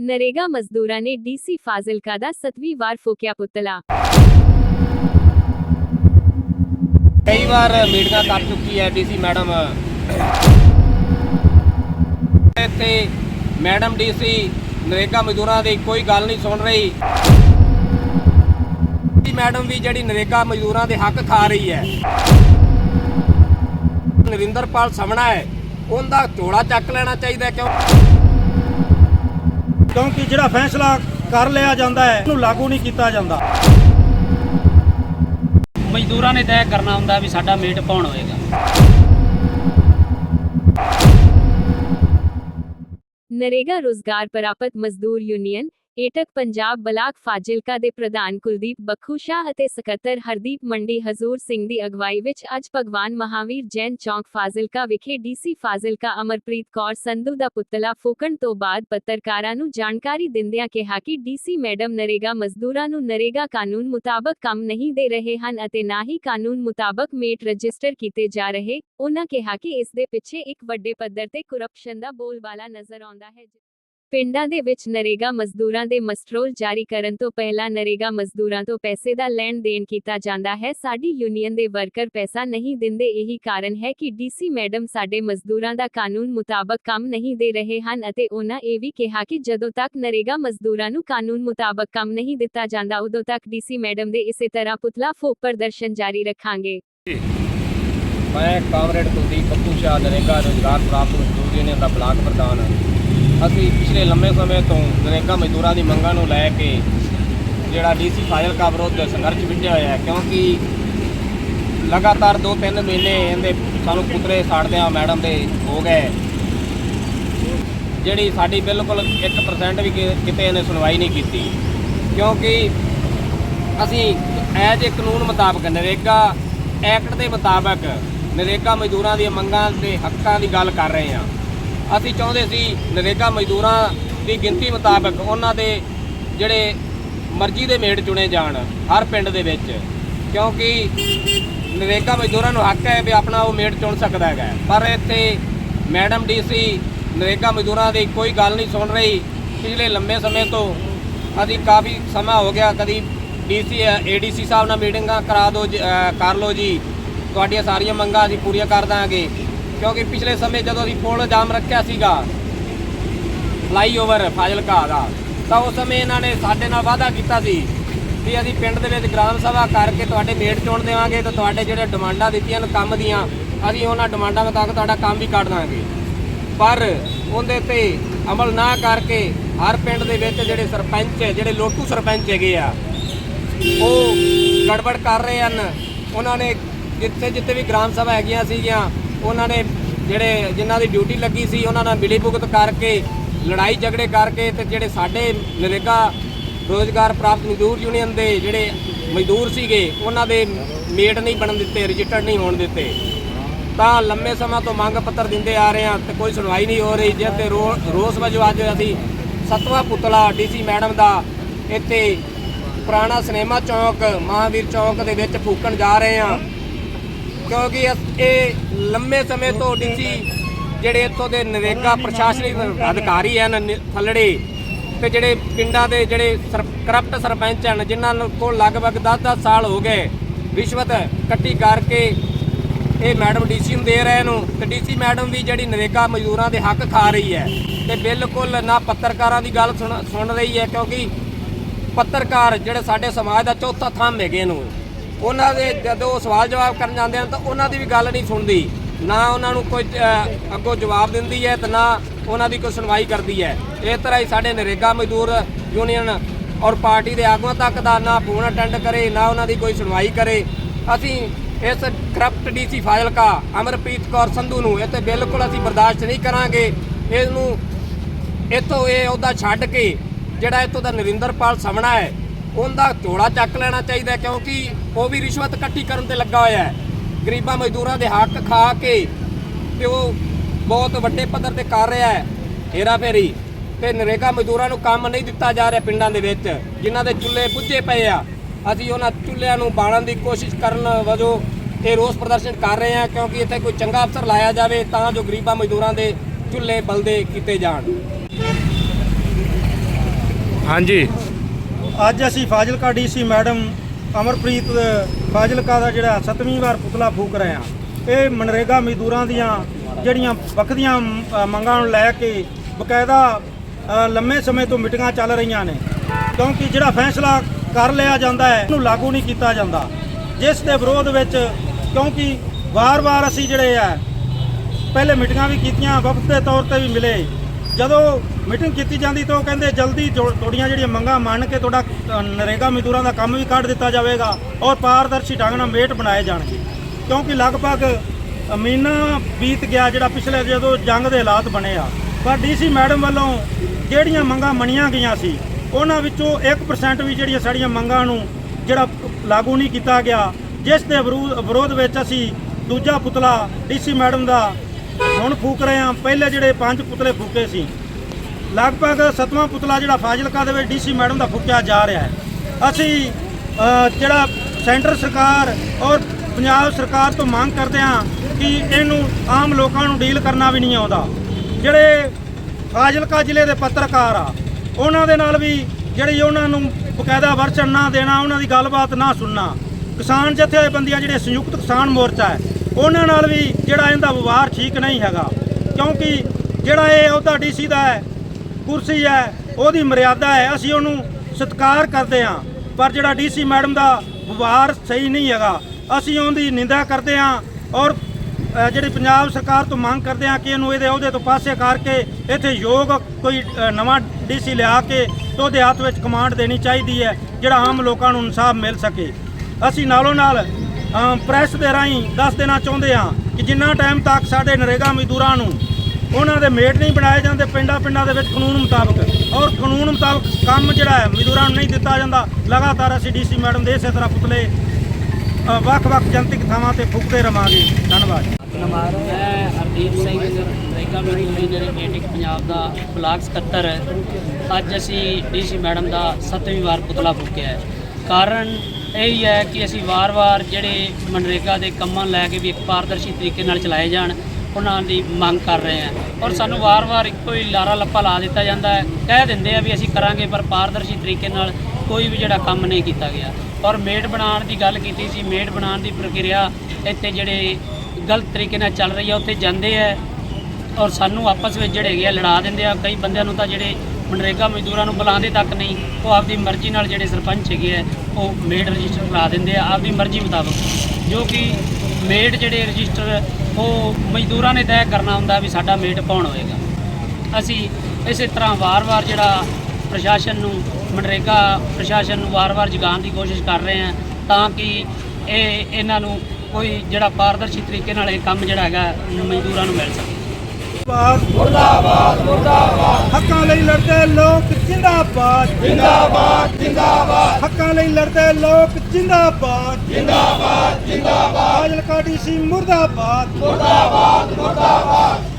ਨਰੇਗਾ ਮਜ਼ਦੂਰਾਂ ਨੇ ਡੀਸੀ ਫਾਜ਼ਿਲਕਾ ਦਾ 7ਵੀਂ ਵਾਰ ਫੂਕਿਆ ਪੁਤਲਾ। ਕਈ ਵਾਰ ਮੀਟਿੰਗਾਂ ਕਰ ਚੁੱਕੀ ਹੈ ਡੀਸੀ ਮੈਡਮ। ਇੱਥੇ ਮੈਡਮ ਡੀਸੀ ਨਰੇਗਾ ਮਜ਼ਦੂਰਾਂ ਦੀ ਕੋਈ ਗੱਲ ਨਹੀਂ ਸੁਣ ਰਹੀ। ਮੈਡਮ ਵੀ ਜਿਹੜੀ ਨਰੇਗਾ ਮਜ਼ਦੂਰਾਂ ਦੇ ਹੱਕ ਖਾ ਰਹੀ ਹੈ। ਨਰਿੰਦਰਪਾਲ ਸਮਣਾ ਹੈ, ਉਹਦਾ ਝੋਲਾ ਚੱਕ ਲੈਣਾ ਚਾਹੀਦਾ ਹੈ ਕਿਉਂ? ਕਿਉਂਕਿ ਜਿਹੜਾ ਫੈਸਲਾ ਕਰ ਲਿਆ ਜਾਂਦਾ ਹੈ ਉਹਨੂੰ ਲਾਗੂ ਨਹੀਂ ਕੀਤਾ ਜਾਂਦਾ। ਮਜ਼ਦੂਰਾਂ ਨੇ ਤੈਅ ਕਰਨਾ ਹੁੰਦਾ ਵੀ ਸਾਡਾ ਮੀਟ ਪਾਉਣ ਹੋਏਗਾ। ਨਰੇਗਾ ਰੋਜ਼ਗਾਰ ਪ੍ਰਾਪਤ ਮਜ਼ਦੂਰ ਯੂਨੀਅਨ ਏਟਕ ਪੰਜਾਬ ਬਲਾਕ ਫਾਜ਼ਿਲਕਾ ਦੇ ਪ੍ਰਧਾਨ ਕੁਲਦੀਪ ਬੱਖੂ ਸ਼ਾਹ ਅਤੇ ਸਕੱਤਰ ਹਰਦੀਪ ਮੰਡੀ ਹਜ਼ੂਰ ਸਿੰਘ ਦੀ ਅਗਵਾਈ ਵਿੱਚ ਅੱਜ ਭਗਵਾਨ ਮਹਾਵੀਰ ਜੈਨ ਚੌਂਕ ਫਾਜ਼ਿਲਕਾ ਵਿਖੇ ਡੀਸੀ ਫਾਜ਼ਿਲਕਾ ਅਮਰਪ੍ਰੀਤ ਕੌਰ ਸੰਧੂ ਦਾ ਪੁਤਲਾ ਫੂਕਣ ਤੋਂ ਬਾਅਦ ਪੱਤਰਕਾਰਾਂ ਨੂੰ ਜਾਣਕਾਰੀ ਦਿੰਦਿਆਂ ਕਿਹਾ ਕਿ ਡੀਸੀ ਮੈਡਮ ਨਰੇਗਾ ਮਜ਼ਦੂਰਾਂ ਨੂੰ ਨਰੇਗਾ ਕਾਨੂੰਨ ਮੁਤਾਬਕ ਕੰਮ ਨਹੀਂ ਦੇ ਰਹੇ ਹਨ ਅਤੇ ਨਾ ਹੀ ਕਾਨੂੰਨ ਮੁਤਾਬਕ ਮੇਟ ਰਜਿਸਟਰ ਕੀਤੇ ਜਾ ਰਹੇ। ਉਹਨਾਂ ਕਿਹਾ ਕਿ ਇਸ ਦੇ ਪਿੱਛੇ ਇੱਕ ਵੱਡੇ ਪੱਧਰ ਤੇ ਕਰਪਸ਼ਨ ਦਾ ਬੋਲਬਾਲਾ ਨਜ਼ਰ ਆਉਂਦਾ ਹੈ। ਪਿੰਡਾਂ ਦੇ ਵਿੱਚ ਨਰੇਗਾ ਮਜ਼ਦੂਰਾਂ ਦੇ ਮਸਟਰੋਲ ਜਾਰੀ ਕਰਨ ਤੋਂ ਪਹਿਲਾਂ ਨਰੇਗਾ ਮਜ਼ਦੂਰਾਂ ਤੋਂ ਪੈਸੇ ਦਾ ਲੈਣ ਦੇਣ ਕੀਤਾ ਜਾਂਦਾ ਹੈ। ਸਾਡੀ ਯੂਨੀਅਨ ਦੇ ਵਰਕਰ ਪੈਸਾ ਨਹੀਂ ਦਿੰਦੇ, ਇਹੀ ਕਾਰਨ ਹੈ ਕਿ ਡੀਸੀ ਮੈਡਮ ਸਾਡੇ ਮਜ਼ਦੂਰਾਂ ਦਾ ਕਾਨੂੰਨ ਮੁਤਾਬਕ ਕੰਮ ਨਹੀਂ ਦੇ ਰਹੇ ਹਨ ਅਤੇ ਉਹਨਾਂ ਇਹ ਵੀ ਕਿਹਾ ਕਿ ਜਦੋਂ ਤੱਕ ਨਰੇਗਾ ਮਜ਼ਦੂਰਾਂ ਨੂੰ ਕਾਨੂੰਨ ਮੁਤਾਬਕ ਕੰਮ ਨਹੀਂ ਦਿੱਤਾ ਜਾਂਦਾ, ਉਦੋਂ ਤੱਕ ਡੀਸੀ ਮੈਡਮ ਦੇ ਇਸੇ ਤਰ੍ਹਾਂ ਪੁਤਲਾ ਫੂਕ ਪ੍ਰਦਰਸ਼ਨ ਜਾਰੀ ਰੱਖਾਂਗੇ। ਮੈਂ ਕਾਮਰੇਡ ਕੁਲਦੀਪ ਬੱਬੂ ਸ਼ਾਹ, ਨਰੇਗਾ ਰੋਜ਼ਗਾਰ ਪ੍ਰਾਪਤ ਮਜ਼ਦੂਰ ਯੂਨੀਅਨ ਦਾ ਬਲਾਕ ਪ੍ਰਧਾਨ। ਹਾਂ ਅਸੀਂ ਪਿਛਲੇ ਲੰਮੇ ਸਮੇਂ ਤੋਂ ਨਰੇਗਾ ਮਜ਼ਦੂਰਾਂ ਦੀ ਮੰਗਾਂ ਨੂੰ ਲੈ ਕੇ ਜਿਹੜਾ ਡੀਸੀ ਫਾਜ਼ਿਲਕਾ ਵਿਰੁੱਧ ਸੰਘਰਸ਼ ਵਿੱਢਿਆ ਹੋਇਆ ਹੈ, ਕਿਉਂਕਿ ਲਗਾਤਾਰ 2-3 ਮਹੀਨੇ ਇਹਦੇ ਸਾਨੂੰ ਪੁੱਤਰੇ ਸਾੜਦਿਆਂ ਮੈਡਮ ਦੇ ਹੋ ਗਏ। ਜਿਹੜੀ ਸਾਡੀ ਬਿਲਕੁਲ 1% ਵੀ ਕਿ- ਕਿਤੇ ਇਹਨੇ ਸੁਣਵਾਈ ਨਹੀਂ ਕੀਤੀ। ਕਿਉਂਕਿ ਅਸੀਂ ਐਜ ਇਹ ਕਾਨੂੰਨ ਮੁਤਾਬਕ ਨਰੇਗਾ ਐਕਟ ਦੇ ਮੁਤਾਬਕ ਨਰੇਗਾ ਮਜ਼ਦੂਰਾਂ ਦੀਆਂ ਮੰਗਾਂ ਤੇ ਹੱਕਾਂ ਦੀ ਗੱਲ ਕਰ ਰਹੇ ਹਾਂ। ਅਸੀਂ ਚਾਹੁੰਦੇ ਸੀ ਨਰੇਗਾ ਮਜ਼ਦੂਰਾਂ ਦੀ ਗਿਣਤੀ ਮੁਤਾਬਕ ਉਹਨਾਂ ਦੇ ਜਿਹੜੇ ਮਰਜ਼ੀ ਦੇ ਮੇੜ ਚੁਣੇ ਜਾਣ ਹਰ ਪਿੰਡ ਦੇ ਵਿੱਚ ਕਿਉਂਕਿ ਨਰੇਗਾ ਮਜ਼ਦੂਰਾਂ ਨੂੰ ਹੱਕ ਹੈ ਵੀ ਆਪਣਾ ਉਹ ਮੇਟ ਚੁਣ ਸਕਦਾ ਹੈਗਾ। ਪਰ ਇੱਥੇ ਮੈਡਮ ਡੀਸੀ ਨਰੇਗਾ ਮਜ਼ਦੂਰਾਂ ਦੀ ਕੋਈ ਗੱਲ ਨਹੀਂ ਸੁਣ ਰਹੀ। ਪਿਛਲੇ ਲੰਮੇ ਸਮੇਂ ਤੋਂ ਅਸੀਂ ਕਾਫੀ ਸਮਾਂ ਹੋ ਗਿਆ ਕਦੀ ਡੀਸੀ ਏਡੀਸੀ ਸਾਹਿਬ ਨਾਲ ਮੀਟਿੰਗਾਂ ਕਰਾ ਦਿਓ ਜੀ, ਕਰ ਲਓ ਜੀ। ਤੁਹਾਡੀਆਂ ਸਾਰੀਆਂ ਮੰਗਾਂ ਅਸੀਂ ਪੂਰੀਆਂ ਕਰ ਦਾਂਗੇ। ਕਿਉਂਕਿ ਪਿਛਲੇ ਸਮੇਂ ਜਦੋਂ ਅਸੀਂ ਪੁਲ ਜਾਮ ਰੱਖਿਆ ਸੀਗਾ ਫਲਾਈਓਵਰ ਫਾਜ਼ਿਲਕਾ ਦਾ, ਤਾਂ ਉਸ ਸਮੇਂ ਇਹਨਾਂ ਨੇ ਸਾਡੇ ਨਾਲ ਵਾਅਦਾ ਕੀਤਾ ਸੀ ਵੀ ਅਸੀਂ ਪਿੰਡ ਦੇ ਵਿੱਚ ਗ੍ਰਾਮ ਸਭਾ ਕਰਕੇ ਤੁਹਾਡੇ ਮੇਟ ਚੋਣ ਦੇਵਾਂਗੇ ਤੇ ਤੁਹਾਡੇ ਜਿਹੜੇ ਡਿਮਾਂਡਾਂ ਦਿੱਤੀਆਂ ਨੇ ਕੰਮ ਦੀਆਂ, ਅਸੀਂ ਉਹਨਾਂ ਡਿਮਾਂਡਾਂ ਮੁਤਾਬਕ ਤੁਹਾਡਾ ਕੰਮ ਵੀ ਕੱਢ ਦਾਂਗੇ। ਪਰ ਉਹਦੇ ਤੇ ਅਮਲ ਨਾ ਕਰਕੇ ਹਰ ਪਿੰਡ ਦੇ ਵਿੱਚ ਜਿਹੜੇ ਸਰਪੰਚ ਜਿਹੜੇ ਲੋਟੂ ਸਰਪੰਚ ਹੈਗੇ ਆ, ਉਹ ਗੜਬੜ ਕਰ ਰਹੇ ਹਨ। ਉਹਨਾਂ ਨੇ ਜਿੱਥੇ ਜਿੱਥੇ ਵੀ ਗ੍ਰਾਮ ਸਭਾ ਹੈਗੀਆਂ ਸੀਗੀਆਂ, ਉਹਨਾਂ ਨੇ ਜਿਹੜੇ ਜਿਨ੍ਹਾਂ ਦੀ ਡਿਊਟੀ ਲੱਗੀ ਸੀ, ਉਹਨਾਂ ਨਾਲ ਮਿਲੀ ਭੁਗਤ ਕਰਕੇ, ਲੜਾਈ ਝਗੜੇ ਕਰਕੇ ਤੇ ਜਿਹੜੇ ਸਾਡੇ ਨਰੇਗਾ ਰੋਜ਼ਗਾਰ ਪ੍ਰਾਪਤ ਮਜ਼ਦੂਰ ਯੂਨੀਅਨ ਦੇ ਜਿਹੜੇ ਮਜ਼ਦੂਰ ਸੀਗੇ, ਉਹਨਾਂ ਦੇ ਮੇਟ ਨਹੀਂ ਬਣਨ ਦਿੱਤੇ, ਰਜਿਸਟਰਡ ਨਹੀਂ ਹੋਣ ਦਿੱਤੇ। ਤਾਂ ਲੰਮੇ ਸਮਾਂ ਤੋਂ ਮੰਗ ਪੱਤਰ ਦਿੰਦੇ ਆ ਰਹੇ ਹਾਂ ਤੇ ਕੋਈ ਸੁਣਵਾਈ ਨਹੀਂ ਹੋ ਰਹੀ ਜਿਸ ਤੇ ਰੋ- ਰੋਸ ਵਜੋਂ ਅੱਜ ਅਸੀਂ ਸਤਵਾਂ ਪੁਤਲਾ ਡੀਸੀ ਮੈਡਮ ਦਾ ਇੱਥੇ ਪੁਰਾਣਾ ਸਿਨੇਮਾ ਚੌਂਕ, ਮਹਾਵੀਰ ਚੌਂਕ ਦੇ ਵਿੱਚ ਫੂਕਣ ਜਾ ਰਹੇ ਹਾਂ। ਕਿਉਂਕਿ ਅਸ- ਇਹ ਲੰਮੇ ਸਮੇਂ ਤੋਂ ਡੀਸੀ ਜਿਹੜੇ ਇੱਥੋਂ ਦੇ ਨਰੇਗਾ ਪ੍ਰਸ਼ਾਸਨਿਕ ਅਧਿਕਾਰੀ ਹਨ ਨ- ਥੱਲੜੇ ਤੇ ਜਿਹੜੇ ਪਿੰਡਾਂ ਦੇ ਜਿਹੜੇ ਕਰਪਟ ਸਰਪੰਚ ਹਨ, ਜਿਨ੍ਹਾਂ ਨੂੰ ਕੋਲ ਲਗਭਗ 10-10 ਸਾਲ ਹੋ ਗਏ ਰਿਸ਼ਵਤ ਕੱਟੀ ਕਰਕੇ ਇਹ ਮੈਡਮ ਡੀਸੀ ਨੂੰ ਦੇ ਰਹੇ ਨੂੰ ਤੇ ਡੀਸੀ ਮੈਡਮ ਵੀ ਜਿਹੜੀ ਨਰੇਗਾ ਮਜ਼ਦੂਰਾਂ ਦੇ ਹੱਕ ਖਾ ਰਹੀ ਹੈ ਤੇ ਬਿਲਕੁਲ ਨਾ ਪੱਤਰਕਾਰਾਂ ਦੀ ਗੱਲ ਸੁਣ ਸੁਣ ਰਹੀ ਹੈ ਕਿਉਂਕਿ ਪੱਤਰਕਾਰ ਜਿਹੜੇ ਸਾਡੇ ਸਮਾਜ ਦਾ ਚੌਥਾ ਥੰਮ ਹੈਗੇ ਨੂੰ ਉਹਨਾਂ ਦੇ ਜਦੋਂ ਉਹ ਸਵਾਲ ਜਵਾਬ ਕਰਨ ਜਾਂਦੇ ਹਨ ਤਾਂ ਉਹਨਾਂ ਦੀ ਵੀ ਗੱਲ ਨਹੀਂ ਸੁਣਦੀ। ਨਾ ਉਹਨਾਂ ਨੂੰ ਕੋਈ ਅੱਗੋਂ ਜਵਾਬ ਦਿੰਦੀ ਹੈ ਤੇ ਨਾ ਉਹਨਾਂ ਦੀ ਕੋਈ ਸੁਣਵਾਈ ਕਰਦੀ ਹੈ। ਇਸ ਤਰ੍ਹਾਂ ਹੀ ਸਾਡੇ ਨਰੇਗਾ ਮਜ਼ਦੂਰ ਯੂਨੀਅਨ ਔਰ ਪਾਰਟੀ ਦੇ ਆਗੂਆਂ ਤੱਕ ਦਾ ਨਾ ਫੋਨ ਅਟੈਂਡ ਕਰੇ, ਨਾ ਉਹਨਾਂ ਦੀ ਕੋਈ ਸੁਣਵਾਈ ਕਰੇ। ਅਸੀਂ ਇਸ ਕਰਪਟ ਡੀਸੀ ਫਾਜ਼ਿਲਕਾ ਅਮਰਪ੍ਰੀਤ ਕੌਰ ਸੰਧੂ ਨੂੰ ਇਹ ਤੇ ਬਿਲਕੁਲ ਅਸੀਂ ਬਰਦਾਸ਼ਤ ਨਹੀਂ ਕਰਾਂਗੇ। ਇਹਨੂੰ ਇੱਥੋਂ ਇਹ ਉਹਦਾ ਛੱਡ ਕੇ ਜਿਹੜਾ ਇੱਥੋਂ ਦਾ ਨਰਿੰਦਰਪਾਲ ਸਮਣਾ ਹੈ ਉਹਦਾ ਝੋਲਾ ਚੱਕ ਲੈਣਾ ਚਾਹੀਦਾ ਕਿਉਂਕਿ ਉਹ ਵੀ ਰਿਸ਼ਵਤ ਇਕੱਠੀ ਕਰਨ ਤੇ ਲੱਗਾ ਹੋਇਆ ਹੈ। ਗਰੀਬਾਂ ਮਜ਼ਦੂਰਾਂ ਦੇ ਹੱਕ ਖਾ ਕੇ ਤੇ ਉਹ ਬਹੁਤ ਵੱਡੇ ਪੱਧਰ ਤੇ ਕਰ ਰਿਹਾ ਹੈ ਹੇਰਾ ਫੇਰੀ ਤੇ ਨਰੇਗਾ ਮਜ਼ਦੂਰਾਂ ਨੂੰ ਕੰਮ ਨਹੀਂ ਦਿੱਤਾ ਜਾ ਰਿਹਾ ਪਿੰਡਾਂ ਦੇ ਵਿੱਚ, ਜਿਨ੍ਹਾਂ ਦੇ ਚੁੱਲ੍ਹੇ ਬੁੱਝੇ ਪਏ ਆ। ਅਸੀਂ ਉਹਨਾਂ ਚੁੱਲ੍ਹਿਆਂ ਨੂੰ ਬਾਲਣ ਦੀ ਕੋਸ਼ਿਸ਼ ਕਰਨ ਵਜੋਂ ਇਹ ਰੋਸ ਪ੍ਰਦਰਸ਼ਨ ਕਰ ਰਹੇ ਹਾਂ ਕਿਉਂਕਿ ਇੱਥੇ ਕੋਈ ਚੰਗਾ ਅਫਸਰ ਲਾਇਆ ਜਾਵੇ ਤਾਂ ਜੋ ਗਰੀਬਾਂ ਮਜ਼ਦੂਰਾਂ ਦੇ ਚੁੱਲ੍ਹੇ ਬਲਦੇ ਕੀਤੇ ਜਾਣ। ਹਾਂਜੀ। ਅੱਜ ਅਸੀਂ ਫਾਜ਼ਿਲਕਾ ਡੀਸੀ ਮੈਡਮ ਅਮਰਪ੍ਰੀਤ ਫਾਜ਼ਿਲਕਾ ਦਾ ਜਿਹੜਾ ਸੱਤਵੀਂ ਵਾਰ ਪੁਤਲਾ ਫੂਕ ਰਹੇ ਆ ਇਹ ਮਨਰੇਗਾ ਮਜ਼ਦੂਰਾਂ ਦੀਆਂ ਜਿਹੜੀਆਂ ਵੱਖਦੀਆਂ ਮੰਗਾਂ ਨੂੰ ਲੈ ਕੇ ਬਕਾਇਦਾ ਲੰਮੇ ਸਮੇਂ ਤੋਂ ਮੀਟਿੰਗਾਂ ਚੱਲ ਰਹੀਆਂ ਨੇ। ਕਿਉਂਕਿ ਜਿਹੜਾ ਫੈਸਲਾ ਕਰ ਲਿਆ ਜਾਂਦਾ ਹੈ ਉਹਨੂੰ ਲਾਗੂ ਨਹੀਂ ਕੀਤਾ ਜਾਂਦਾ। ਜਿਸ ਦੇ ਵਿਰੋਧ ਵਿੱਚ ਕਿਉਂਕਿ ਵਾਰ-ਵਾਰ ਅਸੀਂ ਜਿਹੜੇ ਆ, ਪਹਿਲੇ ਮੀਟਿੰਗਾਂ ਵੀ ਕੀਤੀਆਂ, ਵਕਤ ਦੇ ਤੌਰ ਤੇ ਵੀ ਮਿਲੇ। ਜਦੋਂ ਮੀਟਿੰਗ ਕੀਤੀ ਜਾਂਦੀ ਤਾਂ ਉਹ ਕਹਿੰਦੇ ਜਲਦੀ ਜੋ- ਤੁਹਾਡੀਆਂ ਜਿਹੜੀਆਂ ਮੰਗਾਂ ਮੰਨ ਕੇ ਤੁਹਾਡਾ ਨਰੇਗਾ ਮਜ਼ਦੂਰਾਂ ਦਾ ਕੰਮ ਵੀ ਕੱਢ ਦਿੱਤਾ ਜਾਵੇਗਾ ਔਰ ਪਾਰਦਰਸ਼ੀ ਢੰਗ ਨਾਲ ਮੇਟ ਬਣਾਏ ਜਾਣਗੇ। ਕਿਉਂਕਿ ਲਗਭਗ ਮਹੀਨਾ ਬੀਤ ਗਿਆ ਜਿਹੜਾ ਪਿਛਲੇ ਜਦੋਂ ਜੰਗ ਦੇ ਹਾਲਾਤ ਬਣੇ ਆ। ਪਰ ਡੀਸੀ ਮੈਡਮ ਵੱਲੋਂ ਜਿਹੜੀਆਂ ਮੰਗਾਂ ਮੰਨੀਆਂ ਗਈਆਂ ਸੀ, ਉਹਨਾਂ ਵਿੱਚੋਂ 1% ਵੀ ਜਿਹੜੀਆਂ ਸਾਡੀਆਂ ਮੰਗਾਂ ਨੂੰ ਜਿਹੜਾ ਲਾਗੂ ਨਹੀਂ ਕੀਤਾ ਗਿਆ, ਜਿਸ ਦੇ ਵਿਰੋਧ ਵਿਰੋਧ ਵਿੱਚ ਅਸੀਂ ਦੂਜਾ ਪੁਤਲਾ ਡੀਸੀ ਮੈਡਮ ਦਾ ਹੁਣ ਫੂਕ ਰਹੇ ਹਾਂ। ਪਹਿਲੇ ਜਿਹੜੇ ਪੰਜ ਪੁਤਲੇ ਫੂਕੇ ਸੀ, ਲਗਭਗ ਸਤਵਾਂ ਪੁਤਲਾ ਜਿਹੜਾ ਫਾਜ਼ਿਲਕਾ ਦੇ ਵਿੱਚ ਡੀਸੀ ਮੈਡਮ ਦਾ ਫੂਕਿਆ ਜਾ ਰਿਹਾ ਹੈ। ਅਸੀਂ ਜਿਹੜਾ ਸੈਂਟਰ ਸਰਕਾਰ ਔਰ ਪੰਜਾਬ ਸਰਕਾਰ ਤੋਂ ਮੰਗ ਕਰਦੇ ਹਾਂ ਕਿ ਇਹਨੂੰ ਆਮ ਲੋਕਾਂ ਨੂੰ ਡੀਲ ਕਰਨਾ ਵੀ ਨਹੀਂ ਆਉਂਦਾ। ਜਿਹੜੇ ਫਾਜ਼ਿਲਕਾ ਜ਼ਿਲ੍ਹੇ ਦੇ ਪੱਤਰਕਾਰ ਆ, ਉਹਨਾਂ ਦੇ ਨਾਲ ਵੀ ਜਿਹੜੀ ਉਹਨਾਂ ਨੂੰ ਬਕਾਇਦਾ ਵਰਚਣ ਨਾ ਦੇਣਾ, ਉਹਨਾਂ ਦੀ ਗੱਲਬਾਤ ਨਾ ਸੁਣਨਾ। ਕਿਸਾਨ ਜਥੇਬੰਦੀਆਂ ਜਿਹੜੇ ਸੰਯੁਕਤ ਕਿਸਾਨ ਮੋਰਚਾ ਹੈ ਉਹਨਾਂ ਨਾਲ ਵੀ ਜਿਹੜਾ ਇਹਦਾ ਵਿਵਹਾਰ ਠੀਕ ਨਹੀਂ ਹੈਗਾ। ਕਿਉਂਕਿ ਜਿਹੜਾ ਇਹ ਅਹੁਦਾ ਡੀਸੀ ਦਾ ਹੈ ਕੁਰਸੀ ਹੈ ਉਹਦੀ ਮਰਿਆਦਾ ਹੈ ਅਸੀਂ ਉਹਨੂੰ ਸਤਿਕਾਰ ਕਰਦੇ ਹਾਂ। ਪਰ ਜਿਹੜਾ ਡੀਸੀ ਮੈਡਮ ਦਾ ਵਿਵਹਾਰ ਸਹੀ ਨਹੀਂ ਹੈਗਾ ਅਸੀਂ ਉਹਦੀ ਨਿੰਦਾ ਕਰਦੇ ਹਾਂ ਔਰ ਜਿਹੜੀ ਪੰਜਾਬ ਸਰਕਾਰ ਤੋਂ ਮੰਗ ਕਰਦੇ ਹਾਂ ਕਿ ਇਹਨੂੰ ਇਹਦੇ ਅਹੁਦੇ ਤੋਂ ਪਾਸੇ ਕਰਕੇ ਇੱਥੇ ਯੋਗ ਕੋਈ ਅ, ਨਵਾਂ ਡੀਸੀ ਲਿਆ ਕੇ ਤੇ ਉਹਦੇ ਹੱਥ ਵਿੱਚ ਕਮਾਂਡ ਦੇਣੀ ਚਾਹੀਦੀ ਹੈ ਜਿਹੜਾ ਆਮ ਲੋਕਾਂ ਨੂੰ ਇਨਸਾਫ ਮਿਲ ਸਕੇ। ਅਸੀਂ ਨਾਲੋਂ ਨਾਲ ਪ੍ਰੈਸ ਦੇ ਰਾਹੀਂ ਦੱਸ ਦੇਣਾ ਚਾਹੁੰਦੇ ਹਾਂ ਕਿ ਜਿੰਨਾ ਟਾਈਮ ਤੱਕ ਸਾਡੇ ਨਰੇਗਾ ਮਜ਼ਦੂਰਾਂ ਨੂੰ ਉਹਨਾਂ ਦੇ ਮੇਟ ਨਹੀਂ ਬਣਾਏ ਜਾਂਦੇ, ਪਿੰਡਾਂ ਪਿੰਡਾਂ ਦੇ ਵਿੱਚ ਕਾਨੂੰਨ ਮੁਤਾਬਕ। ਔਰ ਕਾਨੂੰਨ ਮੁਤਾਬਕ ਕੰਮ ਜਿਹੜਾ ਹੈ, ਮਜ਼ਦੂਰਾਂ ਨੂੰ ਨਹੀਂ ਦਿੱਤਾ ਜਾਂਦਾ। ਲਗਾਤਾਰ ਅਸੀਂ ਡੀਸੀ ਮੈਡਮ ਦੇ ਇਸੇ ਤਰ੍ਹਾਂ ਪੁਤਲੇ ਵੱਖ-ਵੱਖ ਜਨਤਕ ਥਾਵਾਂ ਤੇ ਫੂਕਦੇ ਰਵਾਂਗੇ। ਧੰਨਵਾਦ। ਮੈਂ ਹਰਦੀਪ ਸਿੰਘ, ਨਰੇਗਾ ਮਜ਼ਦੂਰ ਯੂਨੀਅਨ ਏਟਿਕ ਪੰਜਾਬ ਦਾ ਬਲਾਕ ਸਕੱਤਰ। ਅੱਜ ਅਸੀਂ ਡੀਸੀ ਮੈਡਮ ਦਾ ਸੱਤਵੀਂ ਵਾਰ ਪੁਤਲਾ ਫੂਕਿਆ ਹੈ। ਕਾਰਨ ਇਹ ਹੀ ਹੈ ਕਿ ਅਸੀਂ ਵਾਰ-ਵਾਰ ਜਿਹੜੇ ਮਨਰੇਗਾ ਦੇ ਕੰਮਾਂ ਨੂੰ ਲੈ ਕੇ ਵੀ ਇੱਕ ਪਾਰਦਰਸ਼ੀ ਤਰੀਕੇ ਨਾਲ ਚਲਾਏ ਜਾਣ, ਉਹਨਾਂ ਦੀ ਮੰਗ ਕਰ ਰਹੇ ਹਾਂ। ਔਰ ਸਾਨੂੰ ਵਾਰ-ਵਾਰ ਇੱਕੋ ਹੀ ਲਾਰਾ ਲੱਪਾ ਲਾ ਦਿੱਤਾ ਜਾਂਦਾ ਹੈ। ਕਹਿ ਦਿੰਦੇ ਆ ਵੀ ਅਸੀਂ ਕਰਾਂਗੇ, ਪਰ ਪਾਰਦਰਸ਼ੀ ਤਰੀਕੇ ਨਾਲ ਕੋਈ ਵੀ ਜਿਹੜਾ ਕੰਮ ਨਹੀਂ ਕੀਤਾ ਗਿਆ। ਔਰ ਮੇਟ ਬਣਾਉਣ ਦੀ ਗੱਲ ਕੀਤੀ ਸੀ ਮੇਟ ਬਣਾਉਣ ਦੀ ਪ੍ਰਕਿਰਿਆ ਇੱਥੇ ਜਿਹੜੇ ਗਲਤ ਤਰੀਕੇ ਨਾਲ ਚੱਲ ਰਹੀ ਹੈ ਉੱਥੇ ਜਾਂਦੇ ਆ। ਔਰ ਸਾਨੂੰ ਆਪਸ ਵਿੱਚ ਜਿਹੜੇ ਹੈਗੇ ਆ, ਲੜਾ ਦਿੰਦੇ ਆ। ਕਈ ਬੰਦਿਆਂ ਨੂੰ ਤਾਂ ਜਿਹੜੇ ਮਨਰੇਗਾ ਮਜ਼ਦੂਰਾਂ ਨੂੰ ਬੁਲਾਉਂਦੇ ਤੱਕ ਨਹੀਂ, ਉਹ ਆਪਦੀ ਮਰਜ਼ੀ ਨਾਲ ਜਿਹੜੇ ਸਰਪੰਚ ਹੈਗੇ ਆ, ਉਹ ਮੇਡ ਰਜਿਸਟਰ ਕਰਾ ਦਿੰਦੇ ਆ, ਆਪਦੀ ਮਰਜ਼ੀ ਮੁਤਾਬਕ। ਜੋ ਕਿ ਮੇਡ ਜਿਹੜੇ ਰਜਿਸਟਰ ਉਹ ਮਜ਼ਦੂਰਾਂ ਨੇ ਤੈਅ ਕਰਨਾ ਹੁੰਦਾ ਵੀ ਸਾਡਾ ਮੇਟ ਕੌਣ ਹੋਏਗਾ। ਅਸੀਂ ਇਸੇ ਤਰ੍ਹਾਂ ਵਾਰ-ਵਾਰ ਜਿਹੜਾ ਪ੍ਰਸ਼ਾਸਨ ਨੂੰ, ਮਨਰੇਗਾ ਪ੍ਰਸ਼ਾਸਨ ਨੂੰ ਵਾਰ-ਵਾਰ ਜਗਾਉਣ ਦੀ ਕੋਸ਼ਿਸ਼ ਕਰ ਰਹੇ ਹਾਂ, ਤਾਂ ਕਿ ਇਹ, ਇਹਨਾਂ ਨੂੰ ਕੋਈ ਜਿਹੜਾ ਪਾਰਦਰਸ਼ੀ ਤਰੀਕੇ ਨਾਲ ਇਹ ਕੰਮ ਜਿਹੜਾ ਹੈਗਾ, ਮਜ਼ਦੂਰਾਂ ਨੂੰ ਮਿਲ ਸਕੇ। ਮੁਰਦਾਬਾਦ। ਮੁਰਦਾਬਾਦ ਹੱਕਾਂ ਲਈ ਲੜਦੇ ਲੋਕ ਜਿੰਦਾਬਾਦ। ਜਿੰਦਾਬਾਦ ਜਿੰਦਾਬਾਦ। ਹੱਕਾਂ ਲਈ ਲੜਦੇ ਲੋਕ ਜਿੰਦਾਬਾਦ। ਜਿੰਦਾਬਾਦ ਜਿੰਦਾਬਾਦ। ਫਾਜ਼ਿਲਕਾ ਡੀਸੀ ਮੁਰਦਾਬਾਦ। ਮੁਰਦਾਬਾਦ ਮੁਰਦਾਬਾਦ।